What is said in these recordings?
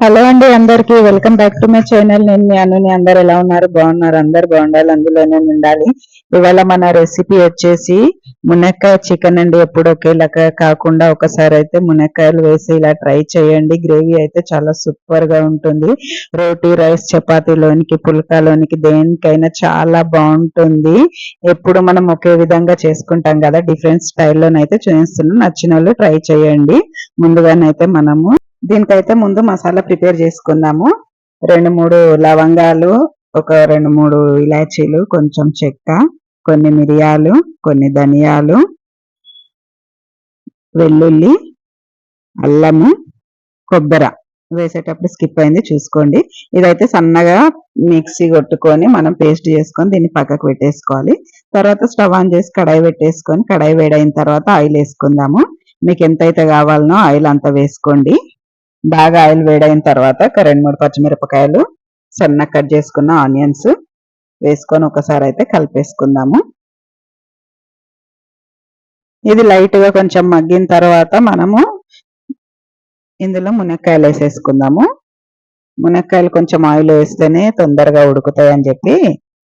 Hello అండి అందరికి. Welcome back to my channel నేను మీ అనుని. అందరు ఎలా ఉన్నారు? బాగున్నారు. అందరు బాగుండాలి. అందులోనే ఉండాలి. ఇవాళ మన రెసిపీ వచ్చేసి మునక్కాయ చికెన్ అండి. ఎప్పుడు ఒకేలాగా కాకుండా ఒకసారి అయితే మునక్కాయలు వేసి ఇలా ట్రై చేయండి. గ్రేవీ అయితే చాలా సూపర్గా ఉంటుంది. రోటీ రైస్ చపాతీలోనికి పుల్కాలోనికి దేనికైనా చాలా బాగుంటుంది. ఎప్పుడు మనం ఒకే విధంగా చేసుకుంటాం కదా డిఫరెంట్ స్టైల్లోనైతే చేస్తున్నాం. నచ్చిన వాళ్ళు ట్రై చేయండి. ముందుగానైతే మనము దీనికైతే ముందు మసాలా ప్రిపేర్ చేసుకుందాము. రెండు మూడు లవంగాలు ఒక రెండు మూడు ఇలాచీలు కొంచెం చెక్క కొన్ని మిరియాలు కొన్ని ధనియాలు వెల్లుల్లి అల్లము కొబ్బరి వేసేటప్పుడు స్కిప్ అయింది చూసుకోండి. ఇదైతే సన్నగా మిక్సీ కొట్టుకొని మనం పేస్ట్ చేసుకొని దీన్ని పక్కకు పెట్టేసుకోవాలి. తర్వాత స్టవ్ ఆన్ చేసి కడాయి పెట్టేసుకొని కడాయి వేడైన తర్వాత ఆయిల్ వేసుకుందాము. మీకు ఎంతైతే కావాలనో ఆయిల్ అంత వేసుకోండి. బాగా ఆయిల్ వేడైన తర్వాత ఒక రెండు మూడు పచ్చిమిరపకాయలు సన్న కట్ చేసుకున్న ఆనియన్స్ వేసుకొని ఒకసారి అయితే కలిపేసుకుందాము. ఇది లైట్గా కొంచెం మగ్గిన తర్వాత మనము ఇందులో మునక్కాయలు వేసేసుకుందాము. మునక్కాయలు కొంచెం ఆయిల్ వేస్తేనే తొందరగా ఉడుకుతాయి అని చెప్పి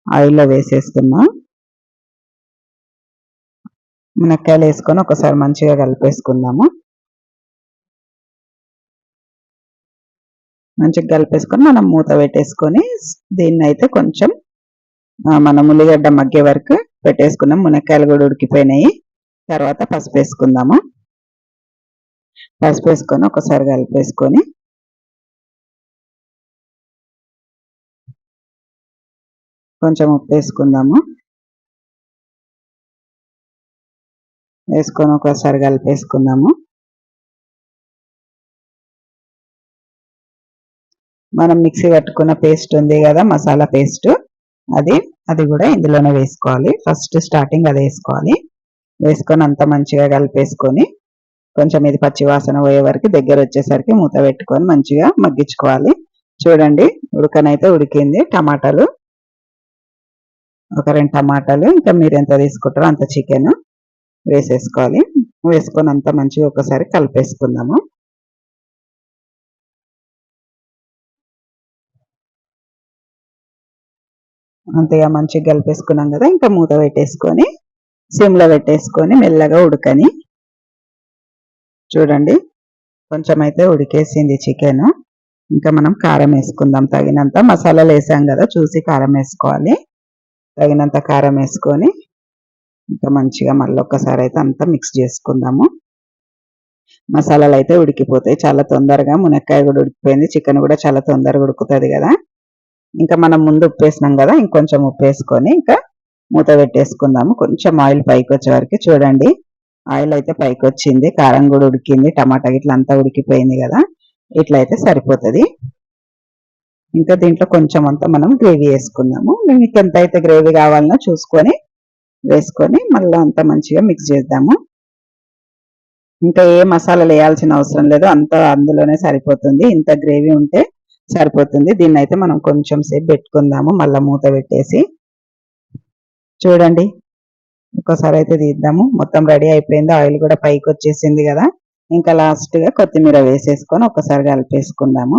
ఆయిల్లో వేసేసుకున్నాం మునక్కాయలు వేసుకొని ఒకసారి మంచిగా కలిపేసుకుందాము. మంచిగా కలిపేసుకొని మనం మూత పెట్టేసుకొని దీన్ని అయితే కొంచెం మనం ఉల్లిగడ్డ మగ్గే వరకు పెట్టేసుకున్నాం. మునక్కాయలు కూడా ఉడికిపోయినాయి. తర్వాత పసుపు వేసుకుందాము. పసుపు వేసుకొని ఒకసారి కలిపేసుకొని కొంచెం ఉప్పు వేసుకుందాము. వేసుకొని ఒకసారి కలిపేసుకుందాము. మనం మిక్సీ పట్టుకున్న పేస్ట్ ఉంది కదా మసాలా పేస్ట్. అది అది కూడా ఇందులోనే వేసుకోవాలి. ఫస్ట్ స్టార్టింగ్ అది వేసుకోవాలి. వేసుకొని అంత మంచిగా కలిపేసుకొని కొంచెం ఇది పచ్చి వాసన పోయే వరకు దగ్గర వచ్చేసరికి మూత పెట్టుకొని మంచిగా మగ్గించుకోవాలి. చూడండి ఉడకనైతే ఉడికింది టమాటాలు. ఒక రెండు టమాటాలు ఇంకా మీరు ఎంత తీసుకుంటారో అంత చికెన్ వేసేసుకోవాలి. వేసుకొని అంత మంచిగా ఒకసారి కలిపేసుకుందాము. అంతగా మంచిగా కలిపేసుకున్నాం కదా ఇంకా మూత పెట్టేసుకొని సిమ్లో పెట్టేసుకొని మెల్లగా ఉడకని. చూడండి కొంచెం అయితే ఉడికేసింది చికెన్. ఇంకా మనం కారం వేసుకుందాం. తగినంత మసాలాలు వేసాం కదా చూసి కారం వేసుకోవాలి. తగినంత కారం వేసుకొని ఇంకా మంచిగా మళ్ళీ ఒక్కసారి అయితే అంతా మిక్స్ చేసుకుందాము. మసాలాలు అయితే ఉడికిపోతాయి. చాలా తొందరగా మునక్కాయ కూడా ఉడికిపోయింది. చికెన్ కూడా చాలా తొందరగా ఉడుకుతుంది కదా. ఇంకా మనం ముందు ఉప్పు వేసినాం కదా ఇంకొంచెం ఉప్పు వేసుకొని ఇంకా మూత పెట్టేసుకుందాము. కొంచెం ఆయిల్ పైకి వచ్చే వరకు చూడండి. ఆయిల్ అయితే పైకి వచ్చింది కారం కూడా ఉడికింది టమాటా ఇట్లా అంతా ఉడికిపోయింది కదా ఇట్లా అయితే సరిపోతుంది. ఇంకా దీంట్లో కొంచెం అంతా మనం గ్రేవీ వేసుకుందాము. మీకు ఎంత అయితే గ్రేవీ కావాలనో చూసుకొని వేసుకొని మళ్ళీ అంతా మంచిగా మిక్స్ చేద్దాము. ఇంకా ఏ మసాలాలు వేయాల్సిన అవసరం లేదు అంతా అందులోనే సరిపోతుంది. ఇంత గ్రేవీ ఉంటే సరిపోతుంది. దీన్ని అయితే మనం కొంచెం సేపు పెట్టుకుందాము. మళ్ళీ మూత పెట్టేసి చూడండి. ఒకసారి అయితే తీద్దాము. మొత్తం రెడీ అయిపోయింది. ఆయిల్ కూడా పైకి వచ్చేసింది కదా. ఇంకా లాస్ట్గా కొత్తిమీర వేసేసుకొని ఒకసారి కలిపేసుకుందాము.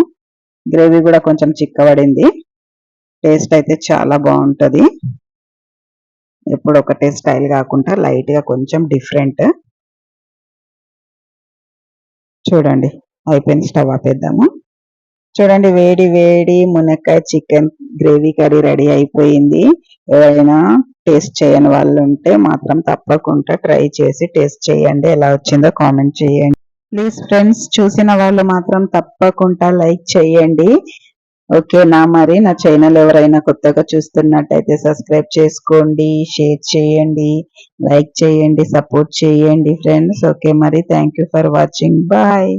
గ్రేవీ కూడా కొంచెం చిక్కబడింది. టేస్ట్ అయితే చాలా బాగుంటుంది. ఎప్పుడు ఒకటే స్టైల్ కాకుండా లైట్గా కొంచెం డిఫరెంట్. చూడండి. అయిపోయింది. స్టవ్ ఆపేద్దాము. చూడండి వేడి వేడి మునక్కాయ చికెన్ గ్రేవీ కర్రీ రెడీ అయిపోయింది. ఎవరైనా టేస్ట్ చేయని వాళ్ళు ఉంటే మాత్రం తప్పకుండా ట్రై చేసి టేస్ట్ చేయండి. ఎలా వచ్చిందో కామెంట్ చేయండి. ప్లీజ్ ఫ్రెండ్స్ చూసిన వాళ్ళు మాత్రం తప్పకుండా లైక్ చేయండి. ఓకేనా మరి నా ఛానల్ ఎవరైనా కొత్తగా చూస్తున్నట్టయితే సబ్స్క్రైబ్ చేసుకోండి షేర్ చేయండి లైక్ చేయండి సపోర్ట్ చేయండి ఫ్రెండ్స్. ఓకే మరి థ్యాంక్ ఫర్ వాచింగ్. బాయ్.